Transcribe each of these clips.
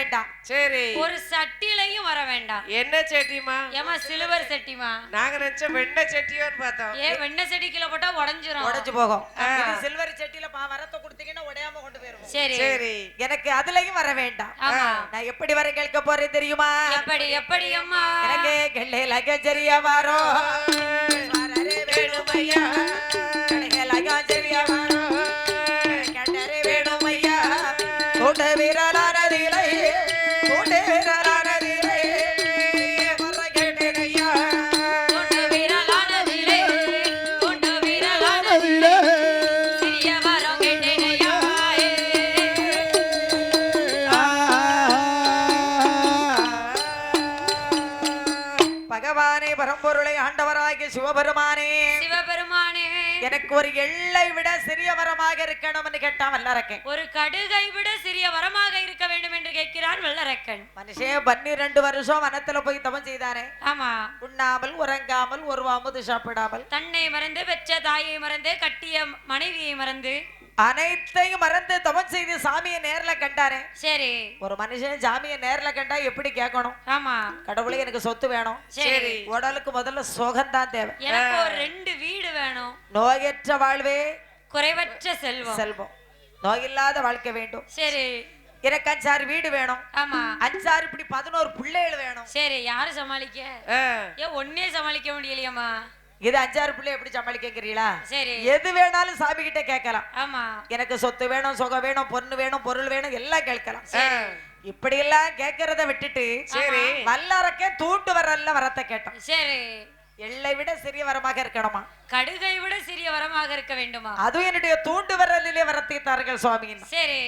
வேண்டாம். சரி. ஒரு சட்டிலையும் வர வேண்டாம். என்ன சட்டிமா ஏமா சிலுவர் சட்டிமா நாங்க நினைச்ச வெண்ணெய் சட்டியோன்னு பார்த்தோம். ஏ வெண்ணெய் சட்டி கீழே போட்டா உடஞ்சிரும். உடைஞ்சு போகும். இது சில்வர் சட்டியில பா வரத்தை கொடுத்தீங்கன்னா உடையாம கொண்டு போயிருவோம். சரி. சரி. எனக்கு அதுலயும் வர வேண்டாம். ஆமா. நான் எப்படி வர கேட்க போறேன் தெரியுமா? எப்படி எப்படி அம்மா எனக்கு கெள்ளையில கஜரியா வரும். வேணுமையா பரம்பொருளை ஆண்டவராகிய சிவபெருமானே. சிவபெருமானே. எனக்கு ஒரு எல்லை விட சிறிய வரமாக இருக்கணும்னு கேட்டான் வல்லரக்கேன் ஒரு கடுகை விட சிறிய வரமாக இருக்க வேண்டும் என்று கேட்கிறான் வெள்ளரக்கன் மனுஷன் பன்னிரண்டு வருஷம் வனத்துல போய் தவம் செய்தானே ஆமா. உண்ணாமல் உறங்காமல் ஒரு அமுது சாப்பிடாமல். தன்னை மறந்து பெற்ற தாயை மறந்து கட்டிய மனைவியை மறந்து. அனைத்தையும் மறந்து தவம் செய்து சாமியை நேர்ல கண்டானே சரி. ஒரு மனுஷன் சாமியை நேர்ல கண்டா எப்படி கேட்கணும்? ஆமா. கடவுளே எனக்கு சொத்து வேணும். சரி. உடலுக்கு முதல்ல சுகம்தான் தேவை. எனக்கு ஒரு ரெண்டு வீடு வேணும். நோயற்ற வாழ்வே குறைவற்ற செல்வம். செல்வம். நோயில்லாத வாழ்க்கை வேண்டும். சரி. எனக்கு அஞ்சாறு வீடு வேணும். ஆமா. அஞ்சாறு இப்படி பதினோரு பிள்ளைகள் வேணும். சரி யாரு சமாளிக்க? ஏன் ஒன்னே சமாளிக்க முடியலையாம்மா. இது அஞ்சாறு பிள்ளை எப்படி சமாளிக்கிறீங்களா சரி. எது வேணாலும் சாமி கிட்ட கேட்கலாம். ஆமா. எனக்கு சொத்து வேணும் சுகம் வேணும் பொண்ணு வேணும் பொருள் வேணும் எல்லாம் கேட்கலாம். இப்படி எல்லாம் கேட்கறத விட்டுட்டு சரி. வல்லறக்கே தூண்டு வரல வரத்தை கேட்டோம். சரி. எல்லை விட சிறிய வரமாக இருக்கணுமா? கடுகை விட சிறிய வரமாக இருக்க வேண்டுமா? அதுவும் என்னுடைய தூண்டு வரலிலே வரத்தித்தார்கள் சுவாமியின். சரி.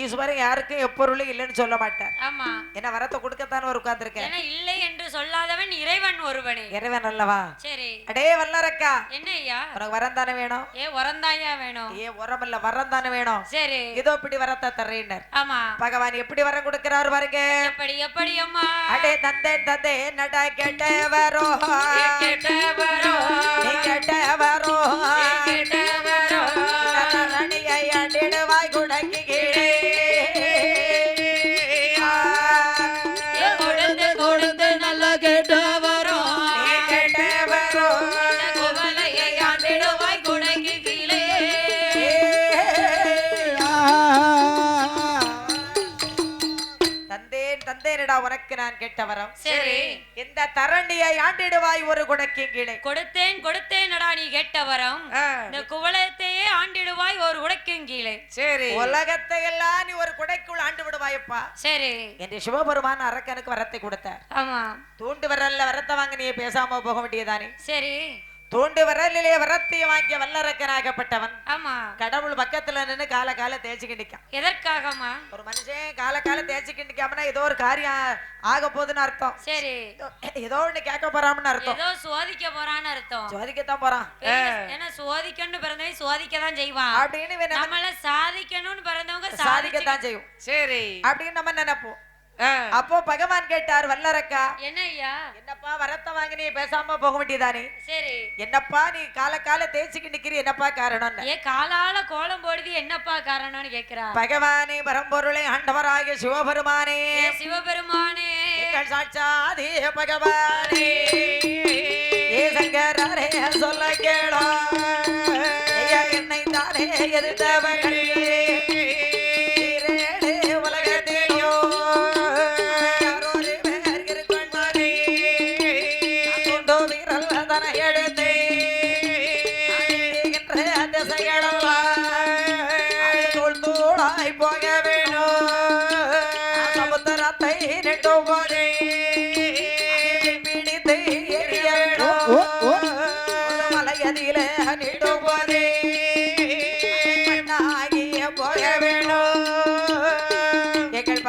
ஈஸ்வரன் யாருக்கும் எப்பொருளும் இல்லைன்னு சொல்ல மாட்டார். ஆமா. என்ன வரத்தை கொடுக்கத்தானே ஒரு உட்கார்ந்துருக்கேன். என இல்லை என்று சொல்லாதவன் இறைவன் ஒருவனே. இறைவன் அல்லவா? சரி. அடே வல்லரக்கா. என்ன ஐயா? உனக்கு வரம் தானே வேணும்? ஏ உரந்தாயா வேணும். ஏ உரம் இல்ல வரம் தானே வேணும்? சரி. இதோ இப்படி வரத்தை தர்றேன்னர். ஆமா. பகவான் எப்படி வரம் கொடுக்கிறாரு பாருங்க. எப்படி எப்படி அம்மா? அடே தந்தே தந்தே நட கெட்ட வரோ கேட்ட வரம் நீ கெட்ட வரோ கேட்ட வரம் உனக்கு நான் கேட்ட வரம் சரி. இந்த தரணியை ஆண்டிடுவாய் ஒரு குடக்கி கீழே. கொடுத்தேன் கொடுத்தேனடா நீ கேட்ட வரம் இந்த குவலயத்தையே ஆண்டிடுவாய் ஒரு உடைக்கும் கீழே. சரி. உலகத்தை எல்லாம் நீ ஒரு குடைக்குள் ஆண்டு விடுவாயப்பா. சரி. என்று சிவபெருமான் அரக்கனுக்கு வரத்தை கொடுத்த ஆமா தூண்டு வரல்ல வரத்தை வாங்க நீ பேசாம போக வேண்டியதானே சரி. தூண்டு வரலிலே வரத்தை வாங்கிய வல்லரக்கனாகப்பட்டவன். ஆமா. கடவுள் பக்கத்துல நின்னு கால கால தேய்ச்சிக்கிட்டு நிக்கான். எதற்காகமா ஒரு மனுஷன் கால கால தேய்ச்சிக்கிட்டு நிக்காமனா ஏதோ ஒரு காரியம் ஆக போகுதுன்னு அர்த்தம். சரி. ஏதோ- ஒண்ணு கேட்க போறான்னு அர்த்தம். ஏதோ சோதிக்க போறான்னு அர்த்தம். சோதிக்கத்தான் போறான். ஏன்னா சோதிக்கணும்னு பிறந்தவன் சோதிக்க தான் செய்வான். அப்படின்னு நம்மள சாதிக்கணும்னு பிறந்தவங்க சாதிக்க சாதிக்கத்தான் செய்யும். சரி. அப்படின்னு நம்ம நினைப்போம். அப்போ பகவான் கேட்டார் வல்லரக்கா என்ன ஐயா என்னப்பா வரத்தை வாங்கி நீ பேசாம போக வேண்டியதானே? சரி. என்னப்பா நீ கால கால தேய்ச்சிக்கிட்டு நிக்கிறீ என்னப்பா காரணம் ஏ காலால கோலம் போடுது என்னப்பா காரணம்னு கேக்குறா? பகவானே பரம்பொருளை ஆண்டவராகிய சிவபெருமானே. சிவபெருமானே. சாட்சாதே பகவானே. ஏ சங்கரரே சொல்ல கேளோ. என்னை தானே எதிர்த்தவர்கள்.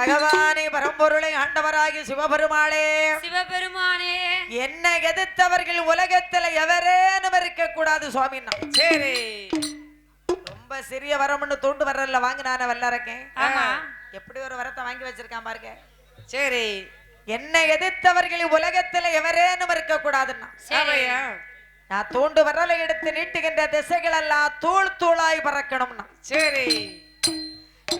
பகவானை பரம்பொருளை ஆண்டவராகி சிவபெருமாளே. சிவபெருமானே. என்ன எதிர்த்தவர்கள் உலகத்துல எவரேனும் இருக்க கூடாது சுவாமின்னா. சரி. ரொம்ப சிறிய வரம்னு தூண்டு வரல வாங்கினான வல்லறக்கேன். ஆமா. எப்படி ஒரு வரத்தை வாங்கி வச்சிருக்கான் பாருங்க. சரி. என்ன எதிர்த்தவர்கள் உலகத்துல எவரேனும் இருக்க கூடாதுன்னா நான் தூண்டு வரலை எடுத்து நீட்டுகின்ற திசைகள் எல்லாம் தூள் தூளாய் பறக்கணும்னா. சரி.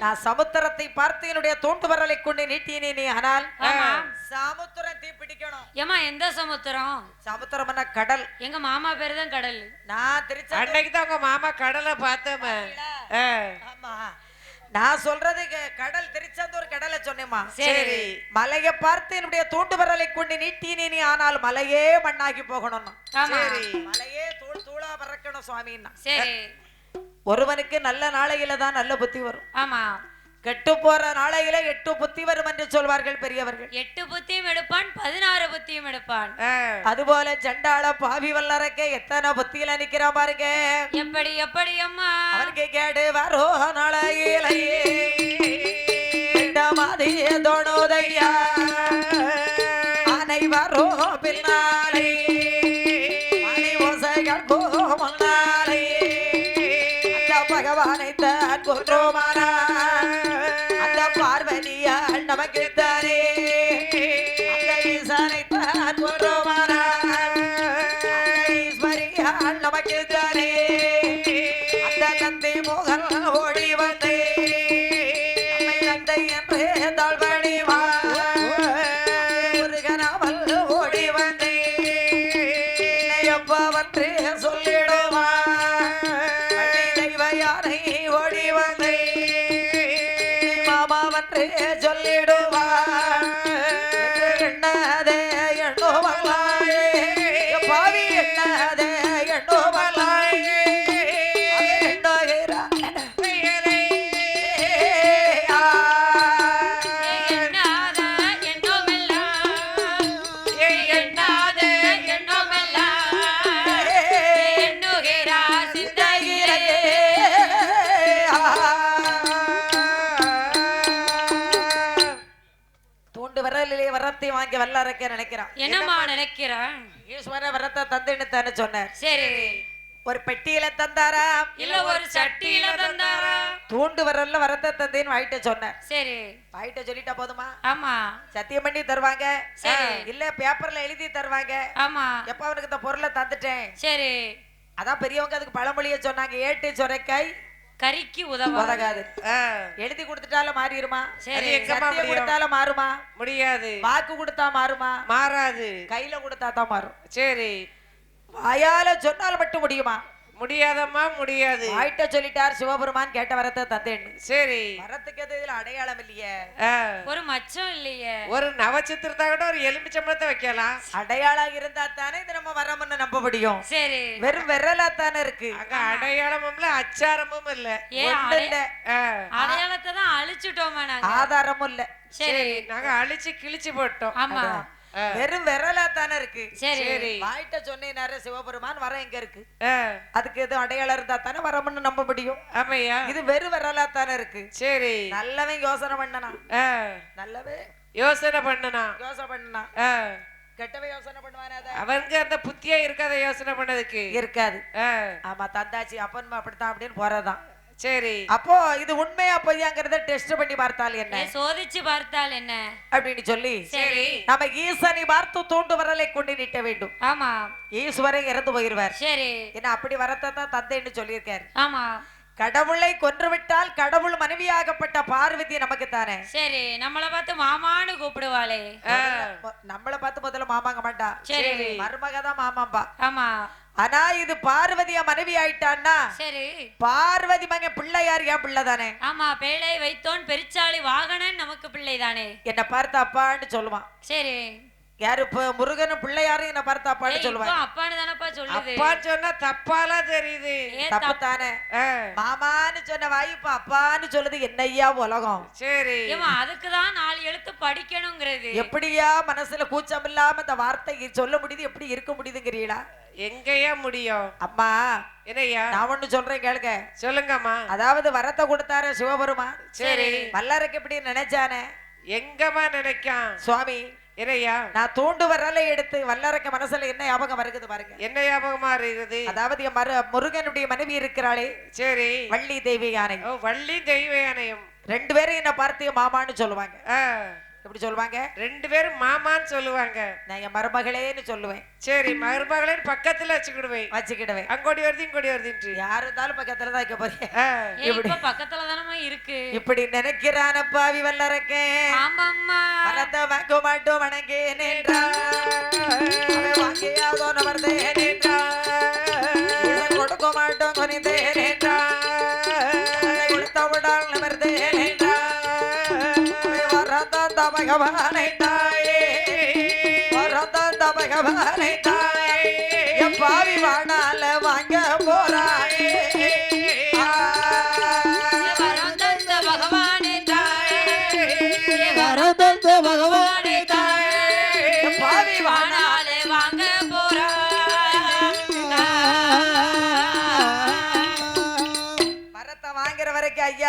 நான் சமுத்திரத்தை பார்த்து என்னுடைய தூண்டு வரலை கொண்டு நீட்டினே நீ ஆனால் ஆமா. சமுத்திரம் தீ பிடிக்கணும். ஏமா எந்த சமுத்திரம்? சமுத்திரம்னா கடல்? எங்க மாமா பேரு தான் கடல். நான் திருச்செந்தூர். அன்னைக்கு தான் உங்க மாமா கடலை பார்த்தோமே ஆ, ஆமா. நான் சொல்றது கடல் திருச்செந்தூர் கடலை சொன்னேம்மா. சரி. மலையை பார்த்து என்னுடைய தூண்டு வரலை கொண்டு நீட்டினே நீ ஆனால் மலையே மண்ணாகி போகணும் சரி. மலையே தூள் தூளா பறக்கணும் சுவாமின்னா. சரி. ஒருவனுக்கு நல்ல நாளையில தான் நல்ல புத்தி வரும். ஆமா. கெட்டு போற நாளையில எட்டு புத்தி வரும் என்று சொல்வார்கள் பெரியவர்கள். எட்டு புத்தியும் எடுப்பான் பதினாறு புத்தியும் எடுப்பான். ஆ, அதுபோல ஜண்டாள பாவி வல்லறக்க எத்தனை புத்தியில நிக்கிறான் பாருங்க. எப்படி எப்படி அம்மா? அவனுக்கு கேடு வரோ நாளையிலையே மாதிரியே தோணுதையா. அனைவரோ பின்னாலே. பகவானை தான் கொன்றோமானா அந்த பார்வதியால் நமக்கு தானே. அந்த ஈசனை தான் கொன்றோமானா ஈஸ்வரியால் நமக்கு தானே தூண்டு வரலிலே வரத்தை வாங்கி வல்லறக்க நினைக்கிறான். என்னம்மா நினைக்கிறான்? ஈஸ்வர வரத்தை தந்துன்னு தானே சொன்னார். சரி. ஒரு பெட்டியில தந்தாரா? இல்ல ஒரு சட்டியில தந்தாரா? தூண்டு வரல்ல வரத்தை தந்தேன்னு வாயிட்ட சொன்னார். சரி. வாயிட்ட சொல்லிட்டா போதுமா? ஆமா. சத்தியம் பண்ணி தருவாங்க. சரி. இல்ல பேப்பர்ல எழுதி தருவாங்க. ஆமா. எப்ப அவனுக்கு இந்த பொருளை தந்துட்டேன்? சரி. அதான் பெரியவங்க அதுக்கு பழமொழிய சொன்னாங்க. ஏட்டு சொரைக்காய் கறிக்கு உதவ? உதகாது ஆ, எழுதி கொடுத்துட்டாலும் மாறிடுமா? சரி? கொடுத்தாலும் மாறுமா? முடியாது. வாக்கு கொடுத்தா மாறுமா? மாறாது. கையில கொடுத்தா தான் மாறும். சரி. வாயால சொன்னால் மட்டும் முடியுமா? முடியாதம்மா முடியாது. வாயிட்ட சொல்லிட்டார் சிவபெருமான் கேட்ட வரத்தை தந்தேன்னு. சரி. வரத்துக்கு எது இதுல அடையாளம் இல்லையே. மச்சம் இல்லையே. ஒரு நவச்சித்திரத்தை கூட ஒரு எலுமிச்சம்பழத்தை வைக்கலாம். அடையாளம் இருந்தா தானே இது நம்ம வரமுன்னு நம்ப முடியும். சரி. வெறும் விரலா தானே இருக்கு. அங்க அடையாளமும் இல்ல. அச்சாரமும் இல்ல இல்ல அடையாளத்தை தான் அழிச்சுட்டோமா நாங்க. ஆதாரமும் இல்ல. சரி. நாங்க அழிச்சு கிழிச்சு போட்டோம். ஆமா. வெறும் விரலா தானே இருக்கு. சரி. சரி. வாயிட்ட சொன்னேனாரு சிவபெருமான் வர எங்க இருக்கு? அதுக்கு எதுவும் அடையாளம் இருந்தா தானே வரமுன்னு நம்ப முடியும். ஆமையா? இது வெறும் விரலா தானே இருக்கு. சரி. நல்லவன் யோசனை பண்ணனா? ஆ, நல்லவன் யோசனை பண்ணனா? யோசனை பண்ணனா? ஆ, கெட்டவன் யோசனை பண்ணுவானே அவனுக்கு அந்த புத்தியா இருக்காத யோசனை பண்ணதுக்கு. இருக்காது. ஆமா தந்தாச்சி அப்பன் அப்படித்தான் அப்படின்னு போறதுதான் சரி. அப்போ இது உண்மையா பொய்யாங்கிறத டெஸ்ட் பண்ணி பார்த்தால் என்ன? சோதிச்சு பார்த்தால் என்ன? அப்படின்னு சொல்லி சரி. நம்ம ஈசனை பார்த்து தூண்டு வரலை கொண்டு நீட்ட வேண்டும். ஆமா. ஈஸ்வரன் இறந்து போயிருவார். சரி. ஏன்னா அப்படி வரத்தை தான் தந்தைன்னு சொல்லியிருக்காரு. ஆமா. கடவுளை கொன்றுவிட்டால் கடவுள் மனைவியாகப்பட்ட பார்வதி நமக்கு தானே? சரி. நம்மள பார்த்து மாமான்னு கூப்பிடுவாளே. நம்மள பார்த்து முதல்ல மாமாங்க மாட்டா. சரி. மருமக தான் மாமாம்பா. ஆமா. ஆனா இது பார்வதியா மனைவி ஆயிட்டான்னா சரி. பார்வதி மகன் பிள்ளையார் ஏன் பிள்ளை தானே? ஆமா பேழை வைத்தோன் பெருச்சாளி வாகனன் நமக்கு பிள்ளைதானே என்னை பார்த்து அப்பான்னு சொல்லுவான். சரி. யாரு இப்ப முருகனும் பிள்ளையாரும் என்னை பார்த்து ஏய், அப்பான்னு இப்போ சொல்லுவாங்க அப்பான்னு தானப்பா சொல்லுது. அப்பான்னு சொன்னா தப்பாலா தெரியுது. தப்பு தானே. மாமான்னு சொன்ன வாய் இப்ப அப்பான்னு சொல்லுது. என்னய்யா உலகம். சரி. ஏமா அதுக்கு தான் நாலு எழுத்து படிக்கணுங்கிறது. எப்படியா மனசுல கூச்சம் இல்லாம இந்த வார்த்தை சொல்ல முடியுது எப்படி இருக்க முடியுதுங்கிறீங்களா எங்கயா முடியும்? அம்மா என்னய்யா நான் ஒண்ணு சொல்றேன் கேளுங்க. சொல்லுங்கம்மா. அதாவது வரத்தை கொடுத்தாரு சிவபெருமா சரி. வல்லருக்கு எப்படி நினைச்சானே? எங்கம்மா நினைக்கான்? சுவாமி என்னய்யா நான் தூண்டு வரலை எடுத்து வல்லரக்க மனசுல என்ன ஞாபகம் வருகுது பாருங்க. என்ன ஞாபகமா இருக்குது அதாவது என் மரு முருகனுடைய மனைவி இருக்கிறாளே. சரி. வள்ளி தேவி யானை வள்ளி தெய்வ யானையம் ரெண்டு பேரும் என்ன பார்த்து மாமான்னு சொல்லுவாங்க. எப்படி சொல்லுவாங்க ரெண்டு பேரும் மாமான்னு சொல்லுவாங்க. நான் என் மருமகளேன்னு சொல்லுவேன். சரி மருமகளின் பக்கத்துல வச்சுக்கிடுவேன். வச்சுக்கிடுவேன். அங்கோடி வருது இங்கோடி வருதுன்ட்டு. யாரு இருந்தாலும் பக்கத்துல தான் வைக்க போறீங்க. ஆ, ஏய், இப்ப பக்கத்துல தானமா இருக்கு? இப்படி நினைக்கிறான பாவி வல்லறக்கே ஆமாம்மா. மரத்தை வாங்க மாட்டோம் வணங்கி நின்றான் அவன் வாங்கியாதோ நபர்ந்தே பகவானை தாயே வரந்தாந்த பகவானை தாயே என் பாவி வாணால வாங்க போறாயே.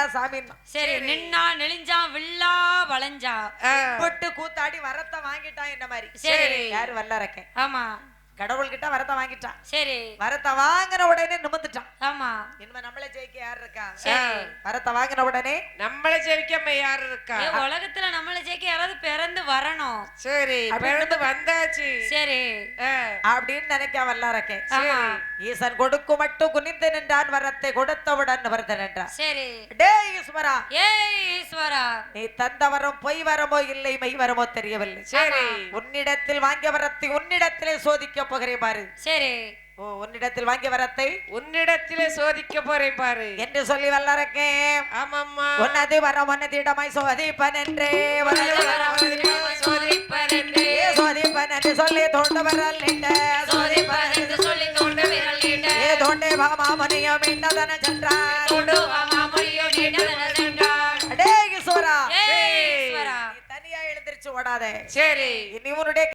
சாமி. சரி நின்னா நெளிஞ்சா வில்லா வளைஞ்சா. போட்டு கூத்தாடி வரத்தை வாங்கிட்டான் இந்த மாதிரி? சரி. யாரு வல்லறக்கேன் ஆமா. கடவுள்கிட்ட வரத்தை வாங்கிட்டான். சரி. வரத்தை வாங்கின உடனே நிமிந்துட்டான் ஆமா. இனிமே நம்மள ஜெயிக்க யார் இருக்கா? சரி. வரத்தை வாங்கின உடனே நம்மளை ஜெயிக்காம யாரு இருக்கா? ஏ, உலகத்துல நம்மள ஜெயிக்க யாராவது பிறந்து வரணும். சரி பிறந்து வந்தாச்சு. சரி. அப்படின்னு நினைக்க வல்லாரக்கேன் ஆமா. ஈசன் கொடுக்கும் மட்டும் குனிந்து நின்றான் வரத்தை கொடுத்தவுடன் வருத நின்றான். சரி. டே ஈஸ்வரா. ஏய் ஈஸ்வரா. நீ தந்த வரம் பொய் வரமோ இல்லை மெய் வரமோ தெரியவில்லை. சரி. உன்னிடத்தில் வாங்கிய வரத்தை உன்னிடத்திலே சோதிக்க போகிறேன் பாரு. சரி. ஓ உன்னிடத்தில் வாங்கிய வரத்தை உன்னிடத்திலே சோதிக்க போறேன் பாரு. என்று சொல்லி வல்லறக்கேன் ஆமாம்மா. உன்னது வரம் உன்னதிடமாய் சோதிப்பன் என்றே சோதிப்பரென்று ஏ சோதிப்பன் என்று சொல்லி தோண்டு வரல் சொல்லி தோண்டு விரல் நீட்ட. ஏ தோண்டே பாமாமணியம் இன்னதன சென்றார். தோண்டு அடே ஈஸ்வரா. நீ தனியா எழுந்திருச்சு ஓடாதே. சரி. இனி உன்னுடைய